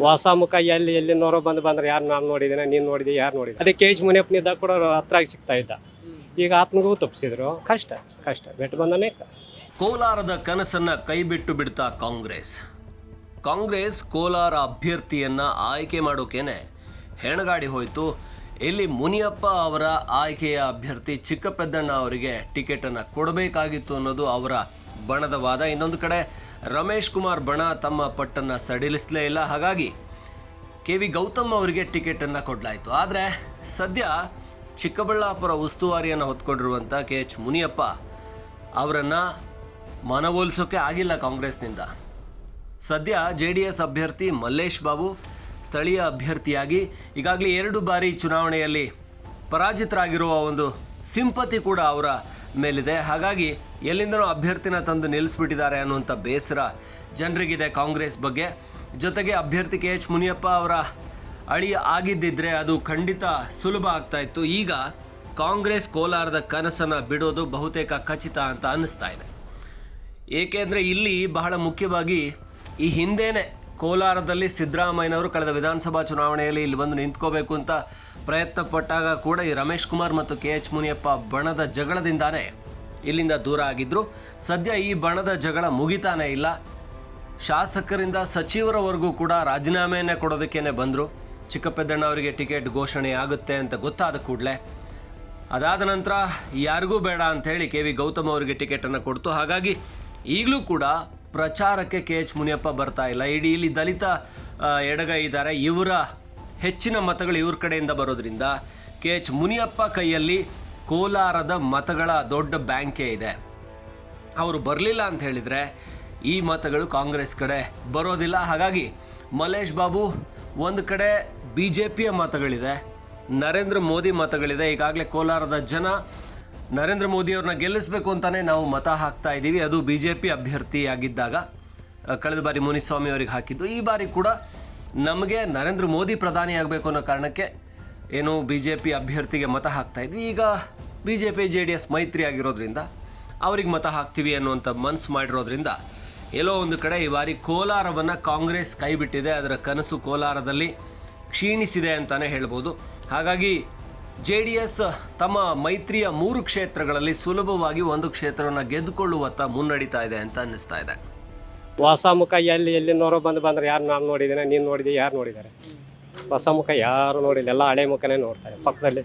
ಹೊಸ ಮುಖ ಎಲ್ಲಿ ಎಲ್ಲಿನವರು ಬಂದು ಬಂದ್ರೆ ಯಾರು ನಾನು ನೋಡಿದ್ದೇನೆ ನೀನು ನೋಡಿದೆ ಯಾರು ನೋಡಿದೆ ಅದೇ ಕೆ ಎಚ್ ಮುನಿಯಪ್ಪನಿದ್ದ ಕೂಡ ಹತ್ರ ಸಿಗ್ತಾ ಇದ್ದ. ಈಗ ಆತ್ಮಗೂ ತಪ್ಪಿಸಿದ್ರು. ಕಷ್ಟ ಕಷ್ಟ. ಬೆಟ್ಟು ಬಂದನೇ ಕ- ಕೋಲಾರದ ಕನಸನ್ನ ಕೈಬಿಟ್ಟು ಬಿಡ್ತಾ ಕಾಂಗ್ರೆಸ್. ಕಾಂಗ್ರೆಸ್ ಕೋಲಾರ ಅಭ್ಯರ್ಥಿಯನ್ನ ಆಯ್ಕೆ ಮಾಡೋಕೇನೆ ಹೆಣಗಾಡಿ ಹೋಯಿತು. ಇಲ್ಲಿ ಮುನಿಯಪ್ಪ ಅವರ ಆಯ್ಕೆಯ ಅಭ್ಯರ್ಥಿ ಚಿಕ್ಕಪೆದ್ದಣ್ಣ ಅವರಿಗೆ ಟಿಕೆಟ್ ಅನ್ನ ಕೊಡಬೇಕಾಗಿತ್ತು ಅನ್ನೋದು ಅವರ ಬಣದ ವಾದ. ಇನ್ನೊಂದು ಕಡೆ, ರಮೇಶ್ ಕುಮಾರ್ ಬಣ ತಮ್ಮ ಪಟ್ಟನ್ನು ಸಡಿಲಿಸಲೇ ಇಲ್ಲ. ಹಾಗಾಗಿ, ಕೆ ವಿ ಗೌತಮ್ ಅವರಿಗೆ ಟಿಕೆಟನ್ನು ಕೊಡಲಾಯಿತು. ಆದರೆ, ಸದ್ಯ ಚಿಕ್ಕಬಳ್ಳಾಪುರ ಉಸ್ತುವಾರಿಯನ್ನು ಹೊತ್ಕೊಂಡಿರುವಂಥ ಕೆ ಎಚ್ ಮುನಿಯಪ್ಪ ಅವರನ್ನು ಮನವೊಲಿಸೋಕೆ ಆಗಿಲ್ಲ ಕಾಂಗ್ರೆಸ್ನಿಂದ. ಸದ್ಯ ಜೆ ಡಿ ಎಸ್ ಅಭ್ಯರ್ಥಿ ಮಲ್ಲೇಶ್ ಬಾಬು ಸ್ಥಳೀಯ ಅಭ್ಯರ್ಥಿಯಾಗಿ, ಈಗಾಗಲೇ ಎರಡು ಬಾರಿ ಚುನಾವಣೆಯಲ್ಲಿ ಪರಾಜಿತರಾಗಿರುವ ಒಂದು ಸಿಂಪತಿ ಕೂಡ ಅವರ ಮೇಲಿದೆ. ಹಾಗಾಗಿ ಎಲ್ಲಿಂದನೋ ಅಭ್ಯರ್ಥಿನ ತಂದು ನಿಲ್ಲಿಸ್ಬಿಟ್ಟಿದ್ದಾರೆ ಅನ್ನುವಂಥ ಬೇಸರ ಜನರಿಗಿದೆ ಕಾಂಗ್ರೆಸ್ ಬಗ್ಗೆ. ಜೊತೆಗೆ ಅಭ್ಯರ್ಥಿ ಕೆ ಎಚ್ ಮುನಿಯಪ್ಪ ಅವರ ಅಳಿ ಆಗಿದ್ದಿದ್ರೆ ಅದು ಖಂಡಿತ ಸುಲಭ ಆಗ್ತಾ ಇತ್ತು. ಈಗ ಕಾಂಗ್ರೆಸ್ ಕೋಲಾರದ ಕನಸನ್ನು ಬಿಡೋದು ಬಹುತೇಕ ಖಚಿತ ಅಂತ ಅನ್ನಿಸ್ತಾ ಇದೆ. ಏಕೆಂದರೆ ಇಲ್ಲಿ ಬಹಳ ಮುಖ್ಯವಾಗಿ ಈ ಹಿಂದೇನೆ ಕೋಲಾರದಲ್ಲಿ ಸಿದ್ದರಾಮಯ್ಯನವರು ಕಳೆದ ವಿಧಾನಸಭಾ ಚುನಾವಣೆಯಲ್ಲಿ ಇಲ್ಲಿ ಬಂದು ನಿಂತ್ಕೋಬೇಕು ಅಂತ ಪ್ರಯತ್ನ ಪಟ್ಟಾಗ ಕೂಡ ಈ ರಮೇಶ್ ಕುಮಾರ್ ಮತ್ತು ಕೆ ಎಚ್ ಮುನಿಯಪ್ಪ ಬಣದ ಜಗಳದಿಂದಾನೇ ಇಲ್ಲಿಂದ ದೂರ ಆಗಿದ್ರು. ಸದ್ಯ ಈ ಬಣದ ಜಗಳ ಮುಗಿತಾನೆ ಇಲ್ಲ. ಶಾಸಕರಿಂದ ಸಚಿವರವರೆಗೂ ಕೂಡ ರಾಜೀನಾಮೆಯನ್ನೇ ಕೊಡೋದಕ್ಕೇನೆ ಬಂದರು. ಚಿಕ್ಕಪೆದ್ದಣ್ಣ ಅವರಿಗೆ ಟಿಕೆಟ್ ಘೋಷಣೆ ಆಗುತ್ತೆ ಅಂತ ಗೊತ್ತಾದ ಕೂಡಲೇ. ಅದಾದ ನಂತರ ಯಾರಿಗೂ ಬೇಡ ಅಂತ ಹೇಳಿ ಕೆ ವಿ ಗೌತಮ್ ಅವರಿಗೆ ಟಿಕೆಟನ್ನು ಕೊಡ್ತು. ಹಾಗಾಗಿ ಈಗಲೂ ಕೂಡ ಪ್ರಚಾರಕ್ಕೆ ಕೆ ಎಚ್ ಮುನಿಯಪ್ಪ ಬರ್ತಾ ಇಲ್ಲ. ಇಡೀ ಇಲ್ಲಿ ದಲಿತ ಎಡಗೈ ಇದ್ದಾರೆ. ಇವರ ಹೆಚ್ಚಿನ ಮತಗಳು ಇವ್ರ ಕಡೆಯಿಂದ ಬರೋದ್ರಿಂದ ಕೆ ಎಚ್ ಮುನಿಯಪ್ಪ ಕೈಯಲ್ಲಿ ಕೋಲಾರದ ಮತಗಳ ದೊಡ್ಡ ಬ್ಯಾಂಕೇ ಇದೆ. ಅವರು ಬರಲಿಲ್ಲ ಅಂತ ಹೇಳಿದರೆ ಈ ಮತಗಳು ಕಾಂಗ್ರೆಸ್ ಕಡೆ ಬರೋದಿಲ್ಲ. ಹಾಗಾಗಿ ಮಲೇಶ್ ಬಾಬು ಒಂದು ಕಡೆ ಬಿ ಜೆ ಪಿಯ ಮತಗಳಿದೆ, ನರೇಂದ್ರ ಮೋದಿ ಮತಗಳಿದೆ. ಈಗಾಗಲೇ ಕೋಲಾರದ ಜನ ನರೇಂದ್ರ ಮೋದಿಯವ್ರನ್ನ ಗೆಲ್ಲಿಸಬೇಕು ಅಂತಲೇ ನಾವು ಮತ ಹಾಕ್ತಾ ಇದ್ದೀವಿ ಅದು ಬಿ ಜೆ ಪಿ ಅಭ್ಯರ್ಥಿಯಾಗಿದ್ದಾಗ ಕಳೆದ ಬಾರಿ ಮುನಿಸ್ವಾಮಿ ಅವರಿಗೆ ಹಾಕಿದ್ದು. ಈ ಬಾರಿ ಕೂಡ ನಮಗೆ ನರೇಂದ್ರ ಮೋದಿ ಪ್ರಧಾನಿ ಆಗಬೇಕು ಅನ್ನೋ ಕಾರಣಕ್ಕೆ ಏನು ಬಿ ಜೆ ಪಿ ಅಭ್ಯರ್ಥಿಗೆ ಮತ ಹಾಕ್ತಾ ಇದ್ವಿ. ಈಗ B J P J D S ಮೈತ್ರಿ ಆಗಿರೋದ್ರಿಂದ ಅವ್ರಿಗೆ ಮತ ಹಾಕ್ತೀವಿ ಅನ್ನುವಂಥ ಮನಸ್ಸು ಮಾಡಿರೋದ್ರಿಂದ ಎಲ್ಲೋ ಒಂದು ಕಡೆ ಈ ಬಾರಿ ಕೋಲಾರವನ್ನು ಕಾಂಗ್ರೆಸ್ ಕೈಬಿಟ್ಟಿದೆ ಅದರ ಕನಸು ಕೋಲಾರದಲ್ಲಿ ಕ್ಷೀಣಿಸಿದೆ ಅಂತಲೇ ಹೇಳ್ಬೋದು. ಹಾಗಾಗಿ ಜೆ ಡಿ ಎಸ್ ತಮ್ಮ ಮೈತ್ರಿಯ ಮೂರು ಕ್ಷೇತ್ರಗಳಲ್ಲಿ ಸುಲಭವಾಗಿ ಒಂದು ಕ್ಷೇತ್ರವನ್ನು ಗೆದ್ದುಕೊಳ್ಳುವತ್ತ ಮುನ್ನಡೀತಾ ಇದೆ ಅಂತ ಅನ್ನಿಸ್ತಾ ಇದೆ. ಹೊಸ ಮುಖ ಎಲ್ಲಿ ನೋರೋ ಬಂದು ಬಂದ್ರೆ ಯಾರು ನಾನು ನೋಡಿದ್ದೇನೆ, ನೀನು ನೋಡಿದೆ ಯಾರು ನೋಡಿದ್ದಾರೆ? ಹೊಸ ಮುಖ ಯಾರು ನೋಡಿಲ್ಲ, ಎಲ್ಲ ಹಳೆ ಮುಖನೇ ನೋಡ್ತಾರೆ. ಪಕ್ಕದಲ್ಲಿ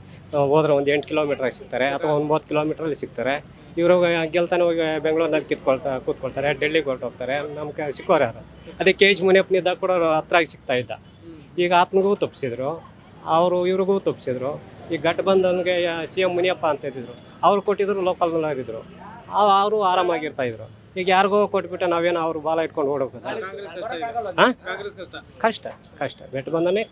ಹೋದ್ರೆ ಒಂದು ಎಂಟು ಕಿಲೋಮೀಟ್ರಾಗಿ ಸಿಗ್ತಾರೆ ಅಥವಾ ಒಂಬತ್ತು ಕಿಲೋಮೀಟ್ರಲ್ಲಿ ಸಿಗ್ತಾರೆ. ಇವರು ಗೆಲ್ತಾನೆ ಹೋಗಿ ಬೆಂಗಳೂರಿನಲ್ಲಿ ಕಿತ್ಕೊಳ್ತಾ, ಕೂತ್ಕೊಳ್ತಾರೆ, ಡೆಲ್ಲಿಗೆ ಹೊರಟೋಗ್ತಾರೆ ನಮ್ಗೆ ಸಿಕ್ಕೋರು ಯಾರು? ಅದೇ ಕೆ ಜಿ ಮುನಿಯಪ್ಪನಿದ್ದ ಕೂಡ ಹತ್ರಾಗಿ ಸಿಗ್ತಾ ಇದ್ದ. ಈಗ ಆತ್ಮಗೂ ತಪ್ಪಿಸಿದ್ರು, ಅವರು ಇವ್ರಿಗೂ ತಪ್ಪಿಸಿದ್ರು. ಈ ಗಠಬಂಧನ್ಗೆ ಸಿ ಎಂ ಮುನಿಯಪ್ಪ ಅಂತ ಇದ್ದಿದ್ರು. ಅವ್ರು ಕೊಟ್ಟಿದ್ರು ಲೋಕಲ್ನಲ್ಲಿದ್ದರು ಅವರು ಆರಾಮಾಗಿರ್ತಾ ಇದ್ರು. ಈಗ ಯಾರಿಗೋ ಕೊಟ್ಬಿಟ್ಟು ನಾವೇನೋ ಅವ್ರು ಬಾಲ ಇಟ್ಕೊಂಡು ಓಡೋಗ್ತದೆ ಹಾಂ ಕಷ್ಟ ಕಷ್ಟ ಬೆಟ್ಟು ಬಂದನೇ